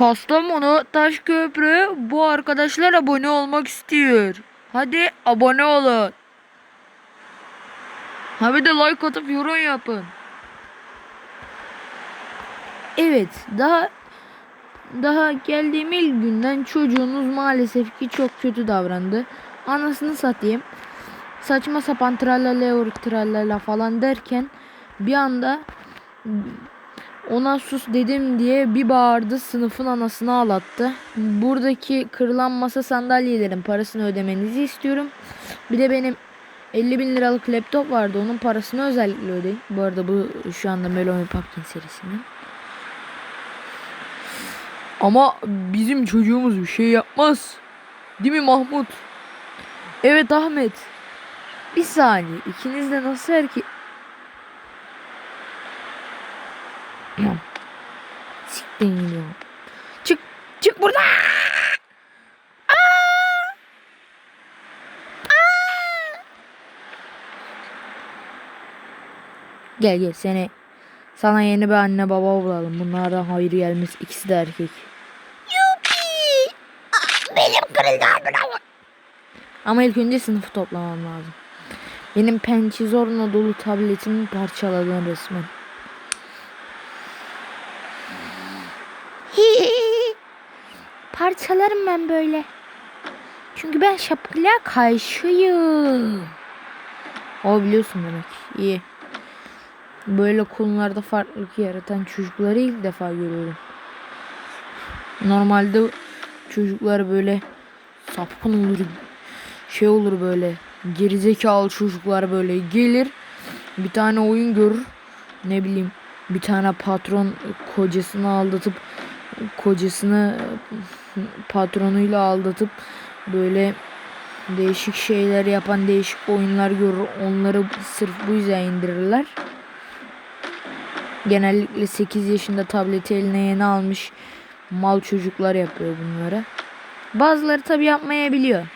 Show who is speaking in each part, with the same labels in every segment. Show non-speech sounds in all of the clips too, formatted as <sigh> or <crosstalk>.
Speaker 1: Kastamonu Taşköprü bu arkadaşlar abone olmak istiyor. Hadi abone olun. Ha bir de like atıp yorum yapın. Evet daha daha geldiğim ilk günden çocuğunuz maalesef ki çok kötü davrandı. Anasını satayım. Saçma sapan tralala tralala falan derken bir anda ona sus dedim diye bir bağırdı sınıfın anasını ağlattı. Buradaki kırılan masa sandalyelerin parasını ödemenizi istiyorum. Bir de benim 50 bin liralık laptop vardı onun parasını özellikle ödeyin. Bu arada bu şu anda Melody Pumpkin serisinden. Ama bizim çocuğumuz bir şey yapmaz. Değil mi Mahmut? Evet Ahmet. Bir saniye. İkiniz de nasıl erkek... Siktin gidiyorum. Çık. Çık buradan. Aa! Aa! Gel gel seni sana yeni bir anne baba bulalım. Bunlardan hayır gelmez. İkisi de erkek.
Speaker 2: Yupi! Benim kırıldı.
Speaker 1: Ama ilk önce sınıfı toplamam lazım. Benim pençizorla dolu tabletimi parçaladın resmen. Parçalarım ben böyle. Çünkü ben şapkayla karşıyım. O biliyorsun demek. İyi. Böyle konularda farklılık yaratan çocukları ilk defa görüyorum. Normalde çocuklar böyle sapkın olur. Şey olur böyle. Gerizekalı çocuklar böyle gelir. Bir tane oyun görür. Ne bileyim bir tane patron kocasını aldatıp kocasını patronuyla aldatıp böyle değişik şeyler yapan değişik oyunlar görür. Onları sırf bu yüzden indirirler. Genellikle 8 yaşında tableti eline yeni almış mal çocuklar yapıyor bunları. Bazıları tabi yapmayabiliyor.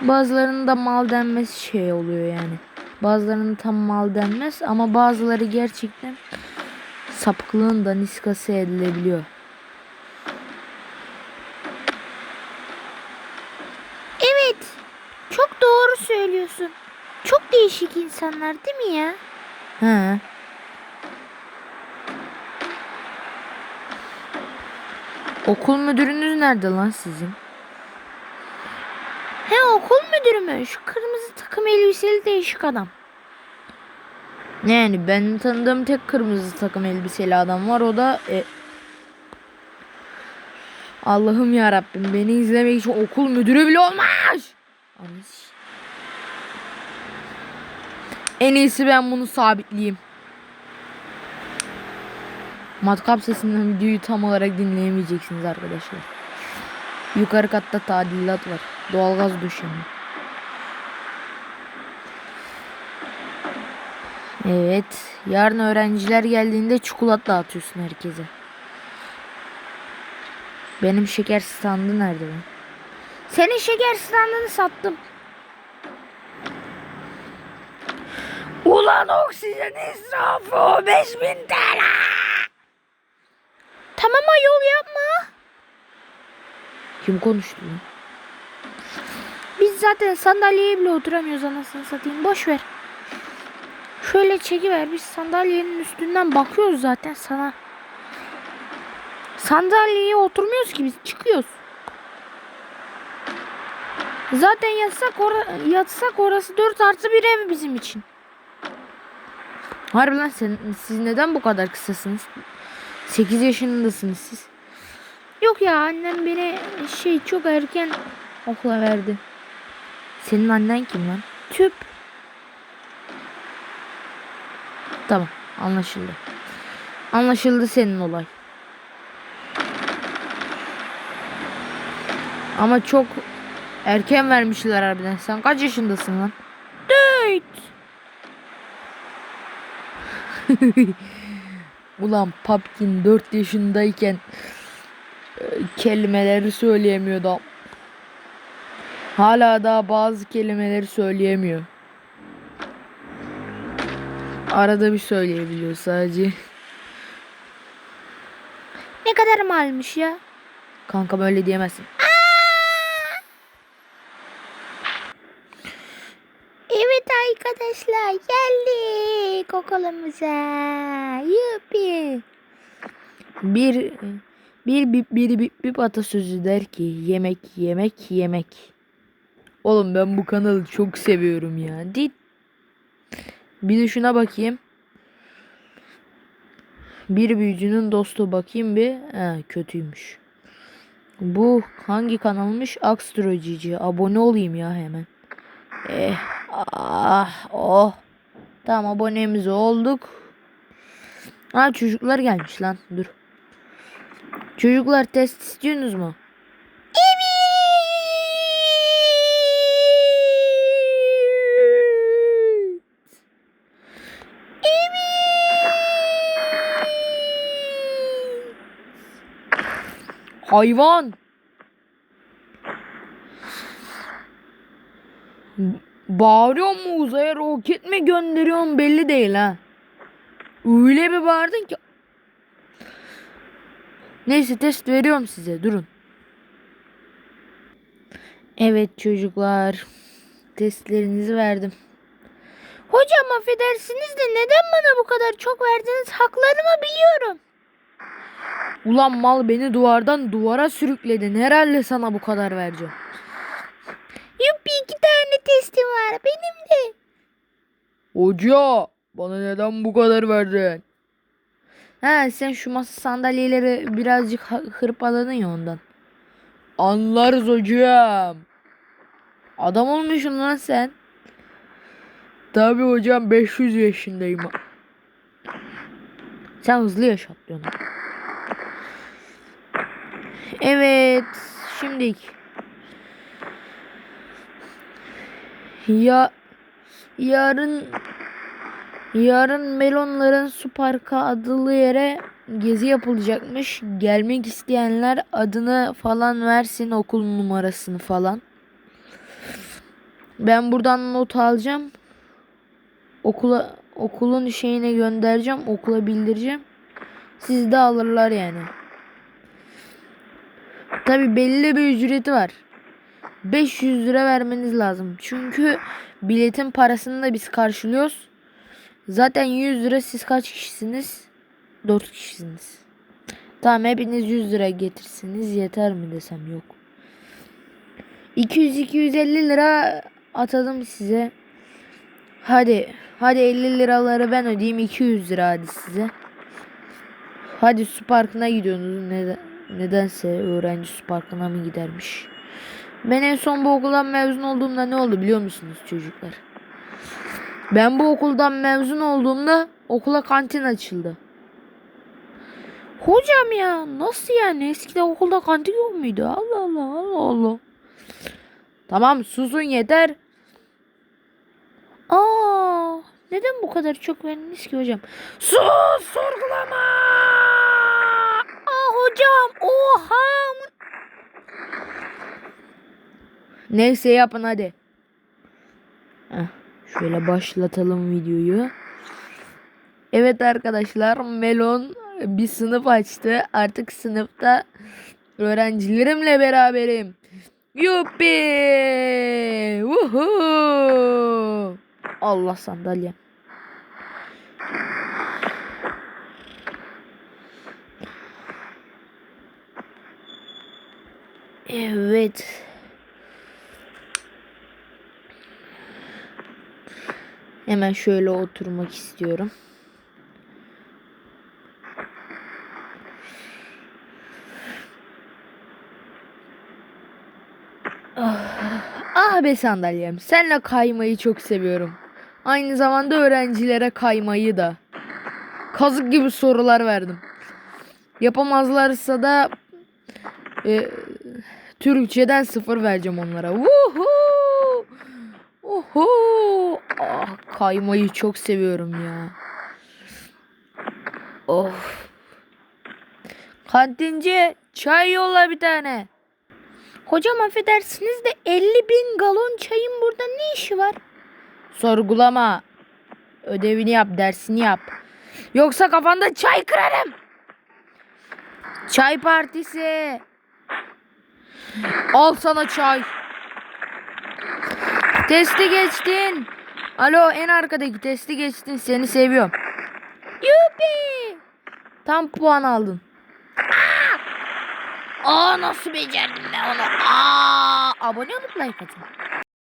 Speaker 1: Bazılarının da mal denmez şey oluyor yani. Bazılarının tam mal denmez ama bazıları gerçekten sapıklığın da niskası edilebiliyor.
Speaker 2: Evet. Çok doğru söylüyorsun. Çok değişik insanlar değil mi ya?
Speaker 1: He. Okul müdürünüz nerede lan sizin?
Speaker 2: He okul müdürü mü? Şu kırmızı takım elbiseli değişik adam.
Speaker 1: Yani benim tanıdığım tek kırmızı takım elbiseli adam var o da e, Allah'ım ya Rabbim beni izlemek için okul müdürü bile olmaz. En iyisi ben bunu sabitleyeyim. Matkap sesinden videoyu tam olarak dinleyemeyeceksiniz arkadaşlar. Yukarı katta tadilat var. Doğalgaz döşeniyor. Evet. Yarın öğrenciler geldiğinde çikolata dağıtıyorsun herkese. Benim şeker standı nerede lan?
Speaker 2: Senin şeker standını sattım.
Speaker 1: Ulan oksijen israfı 5000 TL.
Speaker 2: Tamam ayol yapma.
Speaker 1: Kim konuştu lan?
Speaker 2: Biz zaten sandalyeye bile oturamıyoruz anasını satayım. Boş ver. Şöyle çekiver. Biz sandalyenin üstünden bakıyoruz zaten sana. Sandalyeye oturmuyoruz ki biz çıkıyoruz. Zaten yatsak, ora yatsak orası 4 artı bir ev bizim için.
Speaker 1: Harbi lan sen, siz neden bu kadar kısasınız? 8 yaşındasınız siz.
Speaker 2: Yok ya annem beni şey çok erken okula verdi.
Speaker 1: Senin annen kim lan?
Speaker 2: Tüp.
Speaker 1: Tamam anlaşıldı. Anlaşıldı senin olay. Ama çok erken vermişler harbiden. Sen kaç yaşındasın lan?
Speaker 2: Dört. <laughs>
Speaker 1: Ulan Papkin 4 yaşındayken e, kelimeleri söyleyemiyordu. Hala daha bazı kelimeleri söyleyemiyor. Arada bir söyleyebiliyor sadece.
Speaker 2: Ne kadar malmış ya?
Speaker 1: Kanka böyle diyemezsin.
Speaker 2: Evet arkadaşlar geldik okulumuza. Yuppi.
Speaker 1: Bir bir bir bir bir, bir atasözü der ki yemek yemek yemek. Oğlum ben bu kanalı çok seviyorum ya. Dit. Bir de şuna bakayım. Bir büyücünün dostu bakayım bir. He, kötüymüş. Bu hangi kanalmış? Astrolojici. Abone olayım ya hemen. Eh, ah, oh. Tamam abonemiz olduk. Aa çocuklar gelmiş lan. Dur. Çocuklar test istiyorsunuz mu? Hayvan. Bağırıyor mu uzaya roket mi gönderiyorsun belli değil ha. Öyle bir bağırdın ki. Neyse test veriyorum size durun. Evet çocuklar. Testlerinizi verdim.
Speaker 2: Hocam affedersiniz de neden bana bu kadar çok verdiniz? Haklarımı biliyorum.
Speaker 1: Ulan mal beni duvardan duvara sürükledin. Herhalde sana bu kadar vereceğim.
Speaker 2: Yuppi iki tane testim var. Benim de.
Speaker 1: Hoca bana neden bu kadar verdin? He sen şu masa sandalyeleri birazcık ha- hırpaladın ya ondan. Anlarız hocam. Adam olmuşsun lan sen. Tabi hocam 500 yaşındayım. Sen hızlı yaşattın. Evet. Şimdi ya yarın yarın melonların su parkı adlı yere gezi yapılacakmış. Gelmek isteyenler adını falan versin okul numarasını falan. Ben buradan not alacağım. Okula okulun şeyine göndereceğim. Okula bildireceğim. Siz de alırlar yani. Tabi belli bir ücreti var. 500 lira vermeniz lazım. Çünkü biletin parasını da biz karşılıyoruz. Zaten 100 lira siz kaç kişisiniz? 4 kişisiniz. Tamam hepiniz 100 lira getirsiniz yeter mi desem yok. 200-250 lira atadım size. Hadi. Hadi 50 liraları ben ödeyeyim. 200 lira hadi size. Hadi su parkına gidiyorsunuz. Neden, nedense öğrenci parkına mı gidermiş? Ben en son bu okuldan mezun olduğumda ne oldu biliyor musunuz çocuklar? Ben bu okuldan mezun olduğumda okula kantin açıldı.
Speaker 2: Hocam ya nasıl yani? Eskiden okulda kantin yok muydu? Allah Allah Allah Allah.
Speaker 1: Tamam susun yeter.
Speaker 2: Aa, neden bu kadar çok verdiniz ki hocam?
Speaker 1: Sus sorgulama.
Speaker 2: Hocam oha.
Speaker 1: Neyse yapın hadi. Heh, şöyle başlatalım videoyu. Evet arkadaşlar Melon bir sınıf açtı. Artık sınıfta öğrencilerimle beraberim. Yuppi! Vuhu! Allah sandalye. Evet. Hemen şöyle oturmak istiyorum. Ah, ah be sandalyem. Senle kaymayı çok seviyorum. Aynı zamanda öğrencilere kaymayı da. Kazık gibi sorular verdim. Yapamazlarsa da e, Türkçeden sıfır vereceğim onlara. Vuhu! Oho! Ah, kaymayı çok seviyorum ya. Of. Kantinci çay yolla bir tane.
Speaker 2: Hocam affedersiniz de 50 bin galon çayın burada ne işi var?
Speaker 1: Sorgulama. Ödevini yap, dersini yap. Yoksa kafanda çay kırarım. Çay partisi. Al sana çay. Testi geçtin. Alo en arkadaki testi geçtin. Seni seviyorum. Yupi. Tam puan aldın. Aa nasıl becerdim ben onu? Aa abone olup like atın.